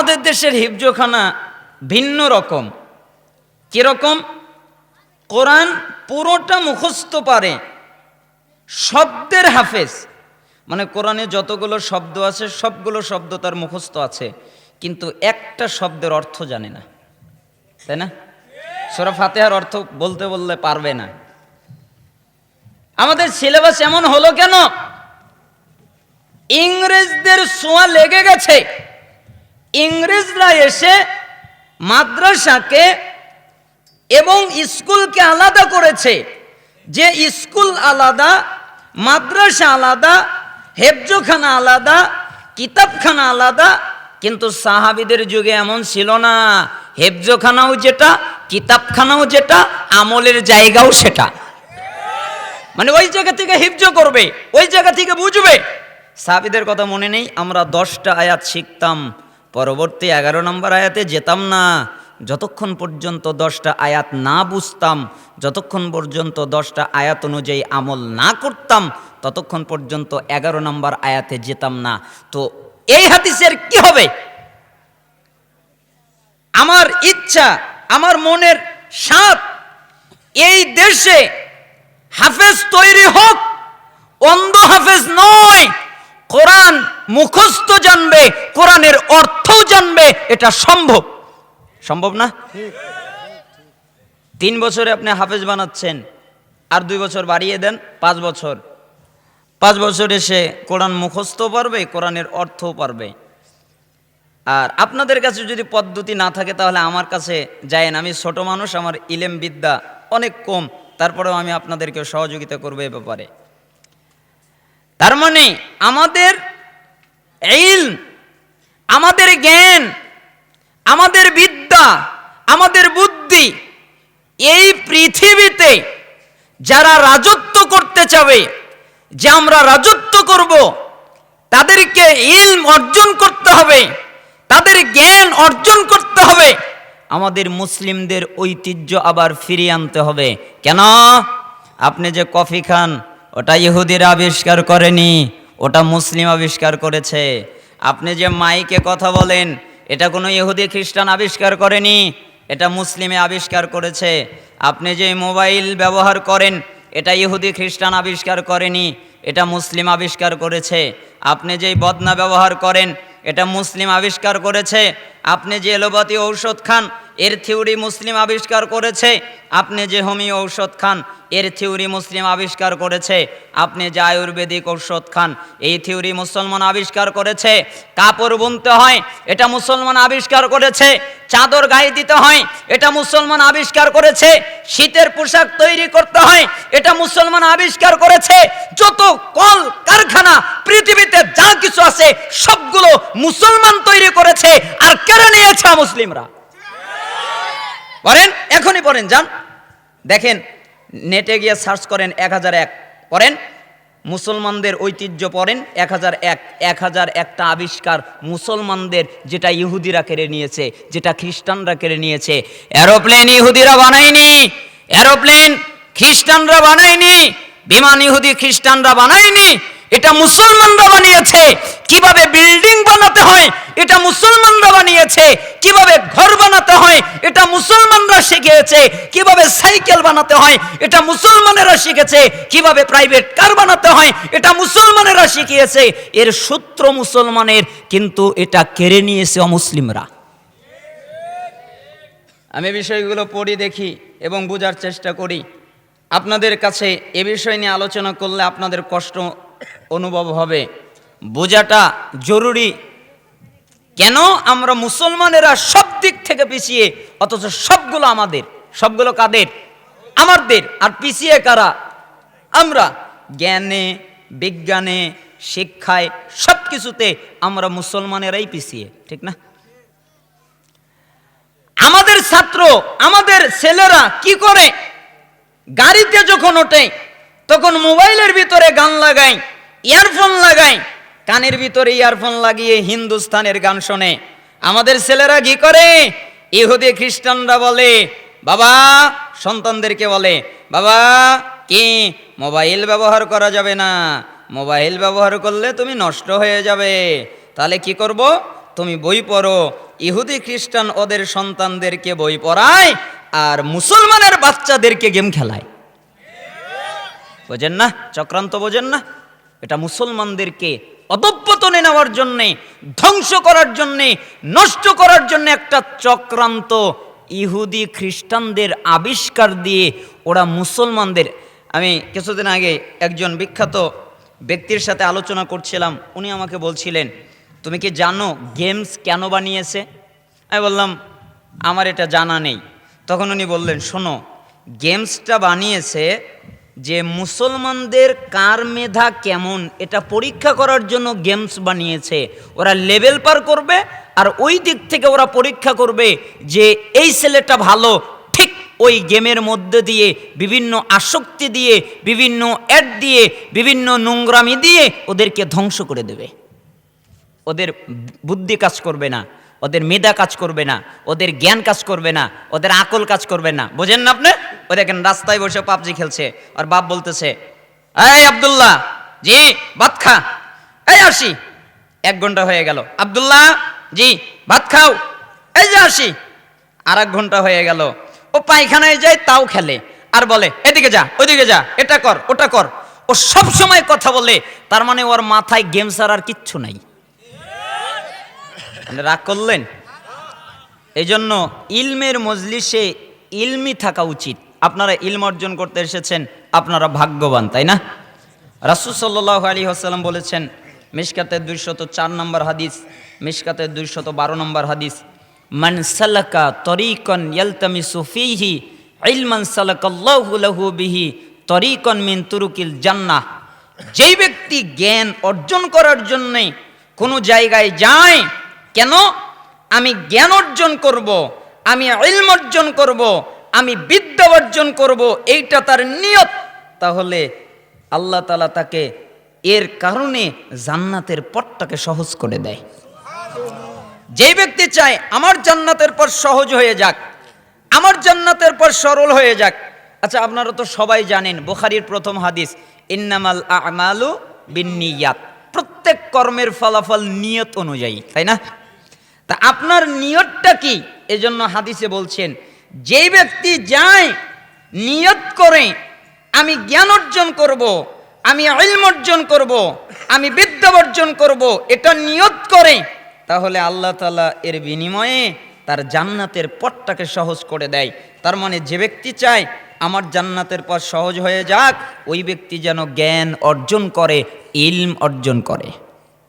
আমাদের দেশের হিফজোখানা ভিন্ন রকম। কীরকম? কোরআন পুরোটা মুখস্থ পারে শব্দের হাফেজ। মানে কোরআনে যতগুলো শব্দ আছে, সবগুলো শব্দ তার মুখস্থ আছে, কিন্তু একটা শব্দের অর্থ জানে না। তাই না? সোরা ফাতেহার অর্থ বলতে বললে পারবে না। আমাদের সিলেবাস এমন হলো কেন? ইংরেজদের সোয়া লেগে গেছে। ইংরেজরা এসে মাদ্রাসাকে এবং স্কুলকে আলাদা করেছে। যে স্কুল আলাদা, মাদ্রাসা আলাদা, হেফজোখানা আলাদা, কিতাবখানা আলাদা, কিন্তু সাহাবিদের যুগে এমন ছিল না। হেফজোখানাও যেটা, কিতাবখানাও যেটা, আমলের জায়গাও সেটা। মানে ওই জায়গা থেকে হিফজ করবে, ওই জায়গা থেকে বুঝবে। সাহাবিদের কথা মনে নেই, আমরা দশটা আয়াত শিখতাম। পরবর্তী এগারো নম্বর আয়াতে যেতাম না, যতক্ষণ পর্যন্ত দশটা আয়াত না বুঝতাম, যতক্ষণ পর্যন্ত দশটা আয়াত অনুযায়ী আমল না করতাম, ততক্ষণ পর্যন্ত এগারো নম্বর আয়াতে যেতাম না। তো এই হাদিসের কি হবে? আমার ইচ্ছা, আমার মনের সাপ এই দেশে হাফেজ তৈরি হোক, অন্ধ হাফেজ নয়, কোরআন মুখস্থ জানবে, কোরআনের জানবে এটা সম্ভব। সম্ভব না? তিন বছরে আপনি হাফেজ বানাচ্ছেন, আর দুই বছর বাড়িয়ে দেন, পাঁচ বছর। পাঁচ বছর এসে কোরআন মুখস্থ পারবে, কোরআনের অর্থও পারবে। আর আপনাদের কাছে যদি পদ্ধতি না থাকে, তাহলে আমার কাছে যায়েন আমি ছোট মানুষ, আমার ইলেম বিদ্যা অনেক কম, তারপরেও আমি আপনাদেরকে সহযোগিতা করব এ ব্যাপারে। তার মানে আমাদের ইল আমাদের জ্ঞান, আমাদের বিদ্যা, আমাদের বুদ্ধি, এই পৃথিবীতে যারা রাজত্ব করতে চাবে, যে আমরা রাজত্ব করব, তাদেরকে ইলম অর্জন করতে হবে, তাদের জ্ঞান অর্জন করতে হবে। আমাদের মুসলিমদের ঐতিহ্য আবার ফিরিয়ে আনতে হবে। কেন? আপনি যে কফি খান, ওটা ইহুদিরা আবিষ্কার করেনি, ওটা মুসলিম আবিষ্কার করেছে। আপনি যে মাইকে কথা বলেন, এটা কোনো ইহুদি খ্রিস্টান আবিষ্কার করেনি, এটা মুসলিমে আবিষ্কার করেছে। আপনি যে মোবাইল ব্যবহার করেন, এটা ইহুদি খ্রিস্টান আবিষ্কার করেনি, এটা মুসলিম আবিষ্কার করেছে। আপনি যেই বদনা ব্যবহার করেন, এটা মুসলিম আবিষ্কার করেছে। আপনি যে এলোপাতি ঔষধ খান এর থিওরি মুসলিম আবিষ্কার করেছে। আপনি যে হোমিও ঔষধ খান, এর থিওরি মুসলিম আবিষ্কার করেছে। আপনি যে আয়ুর্বেদিক ঔষধ খান, এই থিওরি মুসলমান আবিষ্কার করেছে। কাপড় বুনতে হয়, এটা মুসলমান আবিষ্কার করেছে। চাদর গায়ে দিতে হয়, এটা মুসলমান আবিষ্কার করেছে। শীতের পোশাক তৈরি করতে হয়, এটা মুসলমান আবিষ্কার করেছে। যত কল, কারখানা, পৃথিবীতে যা কিছু আছে, সবগুলো মুসলমান তৈরি করেছে। আর কেড়ে নিয়েছে মুসলিমরা। পড়েন? এখনই পড়েন, যান। দেখেন নেটে গিয়ে সার্চ করেন এক হাজার এক। পড়েন? মুসলমানদের ঐতিহ্য পড়েন? এক হাজার এক। এক হাজার একটা আবিষ্কার মুসলমানদের যেটা ইহুদিরা কেড়ে নিয়েছে, যেটা খ্রিস্টানরা কেড়ে নিয়েছে। এরোপ্লেন ইহুদিরা বানায়নি। এরোপ্লেন খ্রিস্টানরা বানায়নি। বিমান ইহুদি খ্রিস্টানরা বানায়নি। এটা মুসলমানরা বানিয়েছে। কীভাবে বিল্ডিং বানাতে হয়, এটা মুসলমানরা বানিয়েছে। কীভাবে ঘর বানাতে হয়, এটা মুসলমানরা শিখিয়েছে। কীভাবে সাইকেল বানাতে হয়, এটা মুসলমানেরা শিখেছে। কীভাবে প্রাইভেট কার বানাতে হয়, এটা মুসলমানেরা শিখিয়েছে। এর সূত্র মুসলমানের, কিন্তু এটা কেড়ে নিয়েছে অমুসলিমরা। আমি বিষয়গুলো পড়ি, দেখি এবং বোঝার চেষ্টা করি। আপনাদের কাছে এ বিষয় নিয়ে আলোচনা করলে আপনাদের কষ্ট অনুভব হবে। বোঝাটা জরুরি। কেন আমরা মুসলমানেরা সব দিক থেকে পিছিয়ে, অথচ সবগুলো আমাদের। সবগুলো কাদের? আমাদের আর পিছিয়ে কারা? আমরা জ্ঞানে, বিজ্ঞানে, শিক্ষায় সব কিছুতে আমরা মুসলমানেরাই পিছিয়ে, ঠিক না? আমাদের ছাত্র, আমাদের ছেলেরা কি করে? গাড়িতে যখন ওঠে তখন মোবাইলের ভিতরে গান লাগাই, ইয়ারফোন লাগাই, কানের ভিতরে ইয়ারফোন লাগিয়ে হিন্দুস্তানের গান শোনে। আমাদের ছেলেরা কি করে? ইহুদি খ্রিস্টানরা বলে, বাবা, সন্তানদেরকে বলে, বাবা, কি, মোবাইল ব্যবহার করা যাবে না। মোবাইল ব্যবহার করলে তুমি নষ্ট হয়ে যাবে। তাহলে কি করব? তুমি বই পড়ো। ইহুদি খ্রিস্টান ওদের সন্তানদেরকে বই পড়ায় আর মুসলমানের বাচ্চাদেরকে গেম খেলায়। বোঝেন না? চক্রান্ত বোঝেন না? এটা মুসলমানদেরকে অধঃপতনে নেওয়ার জন্যে, ধ্বংস করার জন্যে, নষ্ট করার জন্য একটা চক্রান্ত ইহুদি খ্রিস্টানদের আবিষ্কার দিয়ে ওরা মুসলমানদের আমি কিছুদিন আগে একজন বিখ্যাত ব্যক্তির সাথে আলোচনা করছিলাম, উনি আমাকে বলছিলেন, তুমি কি জানো গেমস কেন বানিয়েছে? আমি বললাম, আমার এটা জানা নেই। তখন উনি বললেন, শোনো, গেমসটা বানিয়েছে যে মুসলমানদের কার মেধা কেমন, এটা পরীক্ষা করার জন্য গেমস বানিয়েছে। ওরা লেভেল পার করবে আর ওই দিক থেকে ওরা পরীক্ষা করবে যে এই ছেলেটা ভালো। ঠিক ওই গেমের মধ্যে দিয়ে, বিভিন্ন আসক্তি দিয়ে, বিভিন্ন অ্যাড দিয়ে, বিভিন্ন নোংরামি দিয়ে ওদেরকে ধ্বংস করে দেবে। ওদের বুদ্ধি কাজ করবে না। ওদের মেধা কাজ করবে না, ওদের জ্ঞান কাজ করবে না, ওদের আকল কাজ করবে না। বোঝেন না আপনি? ও দেখেন রাস্তায় বসে পাবজি খেলছে? আর বাপ বলতেছে, এই আব্দুল্লাহ, জি, ভাত খা। এই আসি। এক ঘণ্টা হয়ে গেল। আব্দুল্লাহ, জি, ভাত খাও। এই যে আসি। আর এক ঘণ্টা হয়ে গেল। ও পায়খানায় যায়, তাও খেলে। আর বলে, এদিকে যা, ওইদিকে যা, এটা কর, ওটা কর। ও সব সময় কথা বলে, তার মানে ওর মাথায় গেম আর কিচ্ছু নাই। রাগ করলেন? এই জন্য ইলমের মজলিসে ইলমি থাকা উচিত। আপনারা ইলম অর্জন করতে এসেছেন, আপনারা ভাগ্যবান, তাই না? রাসুল সাল্লাহ আলী আসাল্লাম বলেছেন মিশকাতের দুইশত চার নম্বর হাদিস মিশকাতের দুইশত বারো নম্বর হাদিস, মান সালাকা তরিকন ইয়ালতামি সুফিহি ইলমান সালাকাল্লাহু লাহু বিহি তরিকন মিন তুরুকিল জান্নাহ। যেই ব্যক্তি জ্ঞান অর্জন করার জন্যে কোনো জায়গায় যায় কেন? আমি জ্ঞান অর্জন করব, আমি ইলম অর্জন করব, আমি বিদ্যা অর্জন করব, এইটা তার নিয়ত। তাহলে আল্লাহ তালা তাকে এর কারণে জান্নাতের পথটাকে সহজ করে দেয়। যে ব্যক্তি চায়, আমার জান্নাতের পর সহজ হয়ে যাক, আমার জান্নাতের পর সরল হয়ে যাক। আচ্ছা আপনারা তো সবাই জানেন, বুখারির প্রথম হাদিস, ইন্নামাল আমালু বিনিয়াত প্রত্যেক কর্মের ফলাফল নিয়ত অনুযায়ী, তাই না? তা আপনার নিয়তটা কি? এজন্য হাদিসে বলছেন, যেই ব্যক্তি যায়, নিয়ত করে, আমি জ্ঞান অর্জন করব, আমি ইলম অর্জন করব, আমি বিদ্যা অর্জন করব, এটা নিয়ত করে, তাহলে আল্লাহ তালা এর বিনিময়ে তার জান্নাতের পথটাকে সহজ করে দেয়। তার মানে যে ব্যক্তি চায়, আমার জান্নাতের পথ সহজ হয়ে যাক, ওই ব্যক্তি যেন জ্ঞান অর্জন করে, ইলম অর্জন করে।